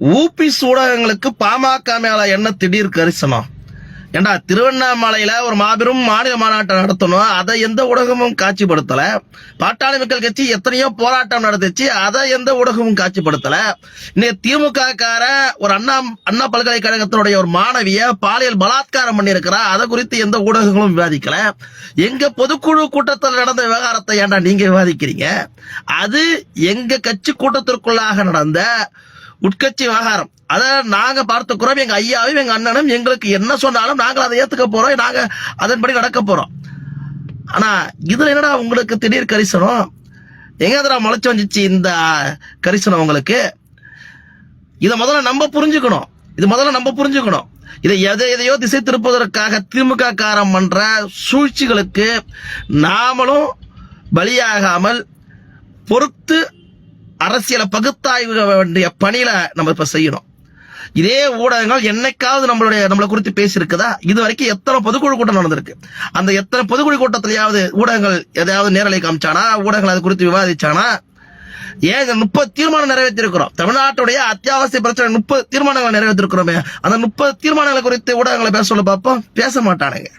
ஊபிஸ் ஊடகங்களுக்கு பாமக மேல என்ன திடீர் கரிசனம்? ஏண்டா திருவண்ணாமலையில ஒரு மாபெரும் மாநில மாநாட்டை நடத்தணும். அதை எந்த ஊடகமும் காட்சிப்படுத்தல. பாட்டாளி மக்கள் கட்சி எத்தனையோ போராட்டம் நடந்துச்சு. அதை எந்த ஊடகமும் காட்சிப்படுத்தல. இன்னைக்கு திமுக கார ஒரு அண்ணா அண்ணா பல்கலைக்கழகத்தினுடைய ஒரு மாணவிய பாலியல் பலாத்காரம் பண்ணியிருக்கிறா. அதை குறித்து எந்த ஊடகங்களும் விவாதிக்கல. எங்க பொதுக்குழு கூட்டத்தில் நடந்த விவகாரத்தை ஏண்டா நீங்க விவாதிக்கிறீங்க? அது எங்க கட்சி கூட்டத்திற்குள்ளாக நடந்த உட்கட்சி விவகாரம். அதை நாங்க பார்த்துக்கிறோம் எங்க ஐயாவும் எங்க அண்ணனும் எங்களுக்கு என்ன சொன்னாலும் நாங்கள் அதை ஏத்துக்க போறோம். நாங்க அதன்படி நடக்க போறோம். ஆனா இதுல என்னடா உங்களுக்கு திடீர் கரிசனம்? எங்க அதில் முளைச்சு வந்துச்சு இந்த கரிசனம் உங்களுக்கு? இதை முதல்ல நம்ம புரிஞ்சுக்கணும். இது முதல்ல நம்ம புரிஞ்சுக்கணும். இதை எதை எதையோ திசை திருப்புவதற்காக திமுக காரம் பண்ற சூழ்ச்சிகளுக்கு நாமளும் பலியாகாமல் பொறுத்து அரசியலை பகுத்தாய்வு வேண்டிய பணியில நம்ம இப்ப செய்யணும். இதே ஊடகங்கள் என்னைக்காவது நம்மளுடைய நம்மளை குறித்து பேசியிருக்குதா? இது வரைக்கும் எத்தனை பொதுக்குழு கூட்டம் நடந்திருக்கு? அந்த எத்தனை பொதுக்குழு கூட்டத்திலேயாவது ஊடகங்கள் எதையாவது நேரலை காமிச்சானா? ஊடகங்கள் அது குறித்து விவாதிச்சானா? ஏன் முப்பது தீர்மானம் நிறைவேற்றிருக்கிறோம்? தமிழ்நாட்டுடைய அத்தியாவசிய பிரச்சனை முப்பது தீர்மானங்களை நிறைவேற்றிருக்கிறோமே. அந்த முப்பது தீர்மானங்களை குறித்து ஊடகங்களை பேச சொல்ல பார்ப்போம். பேச மாட்டானுங்க.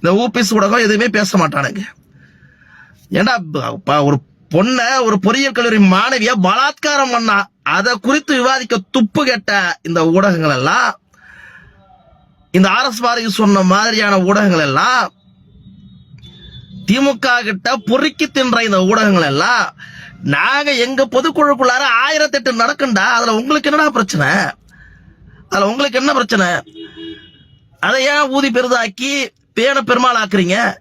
இந்த ஊபிஸ் ஊடகம் எதுவுமே பேச மாட்டானுங்க. ஏண்டா ஒரு பொண்ண ஒரு பொறியியல் கல்லூரி மாணவிய பலாத்காரம் பண்ணா. அதை குறித்து விவாதிக்க துப்பு கெட்ட இந்த ஊடகங்கள் எல்லாம் இந்த ஆர்எஸ் பாரதி சொன்ன மாதிரியான ஊடகங்கள் எல்லாம் திமுக கிட்ட பொறுக்கி தின்ற இந்த ஊடகங்கள் எல்லாம் நாங்க எங்க பொதுக்குழுக்குள்ளார ஆயிரத்தி எட்டு நடக்குண்டா. அதுல உங்களுக்கு என்னடா பிரச்சனை? அதுல உங்களுக்கு என்ன பிரச்சனை? அதை ஏன் ஊதி பெரிதாக்கி பேன பெருமாள் ஆக்குறீங்க?